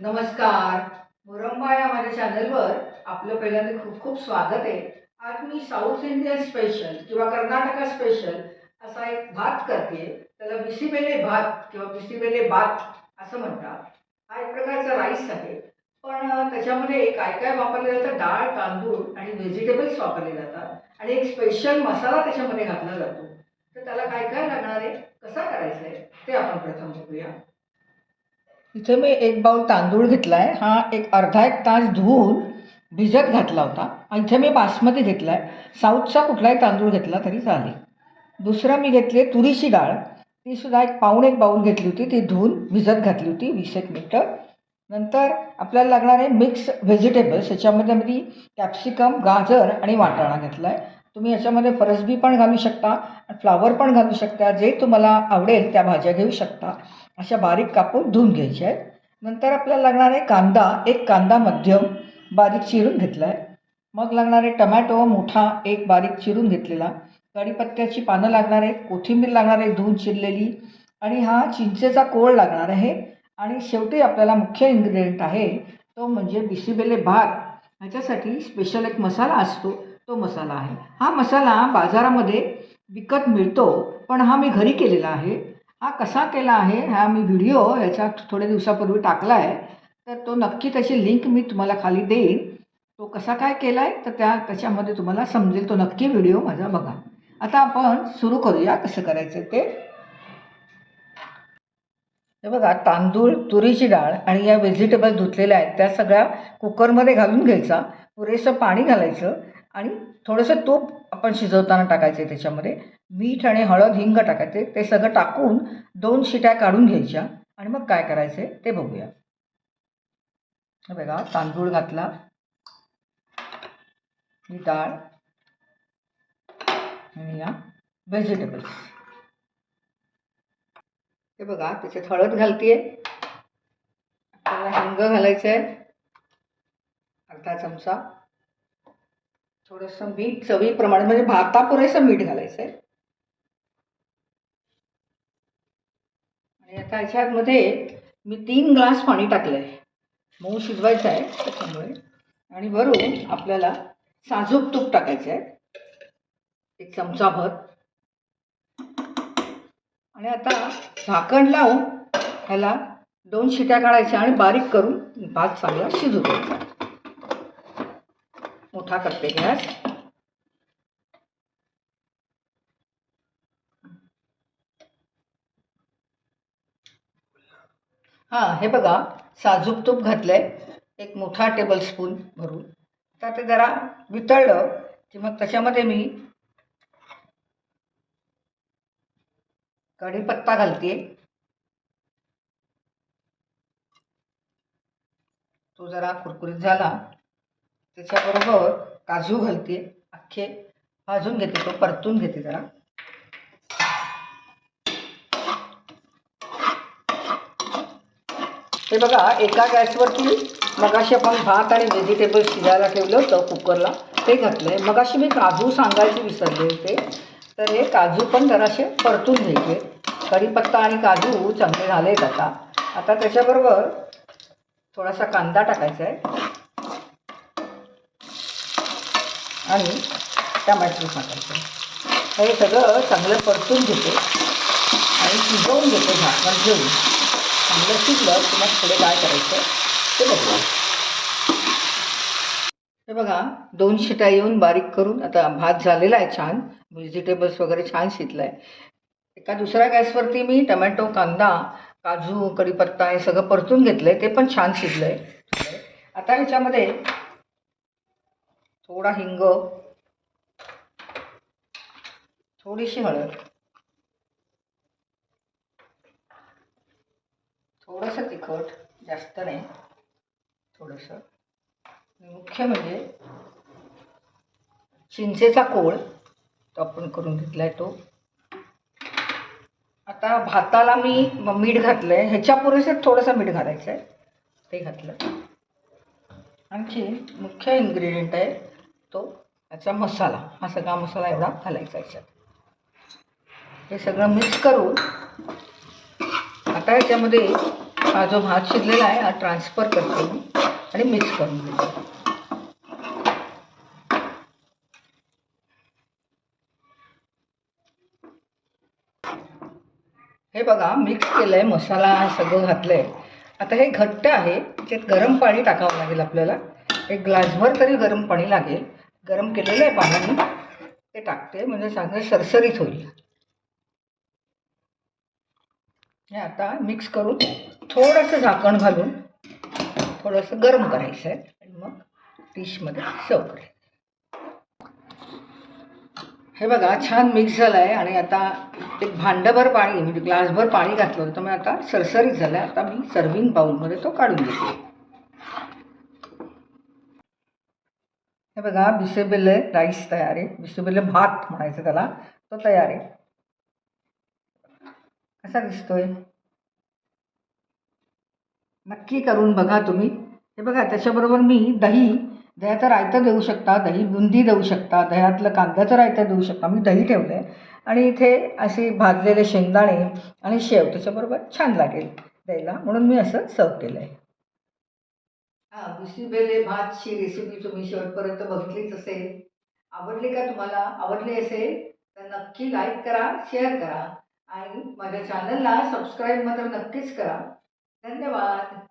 नमस्कार. मुरंबा या माझ्या चॅनलवर आपलं पहिल्यांदा खूप खूप स्वागत आहे. आज मी साऊथ इंडियन स्पेशल किंवा कर्नाटका स्पेशल असा एक भात करते. त्याला बिसीबेले भात किंवा बिसीबेले भात असं म्हणतात. हा एक प्रकारचा राईस आहे. पण त्याच्यामध्ये त्याच्यामध्ये काय काय वापरलं जातं? डाळ तांदूळ आणि व्हेजिटेबल्स वापरले जातात. आणि एक स्पेशल मसाला त्याच्यामध्ये घातला जातो. तर त्याला काय काय लागणार आहे? कसा करायचा आहे? ते आपण प्रथम बघूया. इथे मी एक बाऊल तांदूळ घेतला आहे हा एक अर्धा एक तास धुवून भिजत घातला होता. आणि इथे मी बासमती घेतला आहे साऊथचा कुठलाही तांदूळ घेतला तरी चालेल. दुसरा मी घेतली आहे तुरीची डाळ. तीसुद्धा एक पाऊण एक बाऊल घेतली होती. ती धुवून भिजत घातली होती वीस एक मिनटं. नंतर आपल्याला लागणार आहे मिक्स व्हेजिटेबल्स. याच्यामध्ये मी कॅप्सिकम गाजर आणि वाटाणा घेतला आहे तुम्ही याच्यामध्ये फरसबी पण घालू शकता फ्लावर पण घालू शकता. जे तुम्हाला आवडेल त्या भाज्या घेऊ शकता. अशा बारीक कापून धुवून घ्यायच्या आहेत. नंतर आपल्याला लागणार आहे कांदा. एक कांदा मध्यम बारीक चिरून घेतला आहे मग लागणार आहे टमॅटो मोठा एक बारीक चिरून घेतलेला. कढीपत्त्याची पानं लागणार आहेत. कोथिंबीर लागणार आहे धुवून चिरलेली. आणि हा चिंचेचा कोळ लागणार आहे. आणि शेवटी आपल्याला मुख्य इन्ग्रेडियंट आहे तो म्हणजे बिसीबेले भात. ह्याच्यासाठी स्पेशल एक मसाला असतो. तो मसाला आहे. हा मसाला बाजारामध्ये विकत मिळतो. पण हा मी घरी केलेला आहे. हा कसा केला आहे हा मी व्हिडिओ ह्याच्या थोड्या दिवसापूर्वी टाकला आहे तर तो नक्की त्याची लिंक मी तुम्हाला खाली देईन. तो कसा काय केला आहे तर त्या त्याच्यामध्ये तुम्हाला समजेल. तो नक्की व्हिडिओ माझा बघा. आता आपण सुरू करूया कसं करायचं ते. हे बघा तांदूळ तुरीची डाळ आणि या व्हेजिटेबल धुतलेल्या आहेत त्या सगळ्या कुकरमध्ये घालून घ्यायचा. पुरेसं पाणी घालायचं आणि थोडंसं तूप आपण शिजवताना टाकायचं आहे त्याच्यामध्ये. मीठ आणि हळद हिंग टाकायचे. ते सगळं टाकून दोन शिट्या काढून घ्यायच्या आणि मग काय करायचे ते बघूया. हे बघा तांदूळ घातला. ही डाळ. आणि या व्हेजिटेबल्स हे बघा त्याच्यात हळद घालतीये. आपल्याला हिंग घालायचं आहे अर्धा चमचा. थोडंसं मीठ चवीप्रमाणे म्हणजे भाता पुरेसं मीठ घालायचं आहे आणि आता ह्याच्यामध्ये मी तीन ग्लास पाणी टाकलं आहे मऊ शिजवायचं आहे त्याच्यामुळे. आणि वरून आपल्याला साजूक तूप टाकायचं आहे. एक चमचा भर. आणि आता झाकण लावून ह्याला दोन शिट्या काढायच्या आणि बारीक करून भात चांगला शिजू द्यायचा. मोठा करते गॅस. हां हे बघा साजूक तूप घातलंय एक मोठा टेबल स्पून भरून आता ते जरा वितळलं की मग त्याच्यामध्ये मी कढीपत्ता घालते. तो जरा कुरकुरीत झाला. त्याच्याबरोबर काजू घालते. अख्खे भाजून घेते तो परतून घेते जरा. हे बघा एका गॅसवरती मगाशी आपण भात आणि व्हेजिटेबल शिजायला ठेवलं होतं कुकरला. ते घातलं आहे मगाशी मी काजू सांगायचे विसरले होते. तर हे काजू पण जरासे परतून घ्यायचे. कढीपत्ता आणि काजू चांगले झाले आहेत आता. आता त्याच्याबरोबर थोडासा कांदा टाकायचा आहे. आणि टमॅटो टाकायचं. हे सगळं चांगलं परतून घेते. आणि शिजवून घेते झाकण घेऊन. चांगलं शिजलं की मग पुढे काय करायचं ते बघूया. हे बघा दोन शिट्या येऊन बारीक करून आता भात झालेला आहे छान व्हेजिटेबल्स वगैरे छान शिजलं आहे एका दुसऱ्या गॅसवरती मी टमॅटो कांदा काजू कढीपत्ता हे सगळं परतून घेतलं आहे ते पण छान शिजलं आहे आता ह्याच्यामध्ये थोडा हिंग थोडीशी हळद थोडंसं तिखट जास्त नाही. थोडंसं. मुख्य म्हणजे चिंचेचा कोळ तो आपण करून घेतला आहे तो. आता भाताला मी मीठ घातलं आहे ह्याच्या पुरेसं थोडंसं मीठ घालायचं आहे ते घातलं. आणखी मुख्य इन्ग्रेडियंट आहे तो याचा मसाला. हा सगळा मसाला एवढा घालायचा याच्यात. हे सगळं मिक्स करून आता याच्यामध्ये हा जो भात शिजलेला आहे हा ट्रान्सफर करते मी आणि मिक्स करून घेते. हे बघा मिक्स केलं आहे मसाला सगळं घातलं आहे आता हे घट्ट आहे त्याच्यात गरम पाणी टाकावं लागेल आपल्याला. एक ग्लासभर तरी गरम पाणी लागेल. गरम केलेलं आहे पाण्याने ते टाकते म्हणजे चांगलं सरसरीत होईल. हे आता मिक्स करून थोडंसं झाकण घालून थोडंसं गरम करायचं आहे आणि मग डिशमध्ये सर्व करायचं. हे बघा छान मिक्स झालं आहे आणि आता एक भांडभर पाणी म्हणजे ग्लासभर पाणी घातलं होतं त्यामुळे आता सरसरीत झालं आहे आता मी सर्विंग बाउलमध्ये तो काढून घेते. हे बघा बिसेबेले राईस तयार आहे. बिसेबेले भात म्हणायचं त्याला. तो तयार आहे. कसा दिसतोय. नक्की करून बघा तुम्ही. हे बघा त्याच्याबरोबर मी दही दह्याचं रायतं देऊ शकता दही बुंदी देऊ शकता दह्यातलं कांद्याचं रायतं देऊ शकता. मी दही ठेवलं आहे आणि इथे असे भाजलेले शेंगदाणे आणि शेव त्याच्याबरोबर छान लागेल द्यायला. म्हणून मी असं सर्व केलं आहे हां बिसीबेले भातची रेसिपी तुम्ही शेवटपर्यंत बघितलीच असेल. आवडली का तुम्हाला? आवडली असेल तर नक्की लाईक करा शेअर करा. आणि माझ्या चॅनलला सबस्क्राईब मात्र नक्कीच करा. धन्यवाद.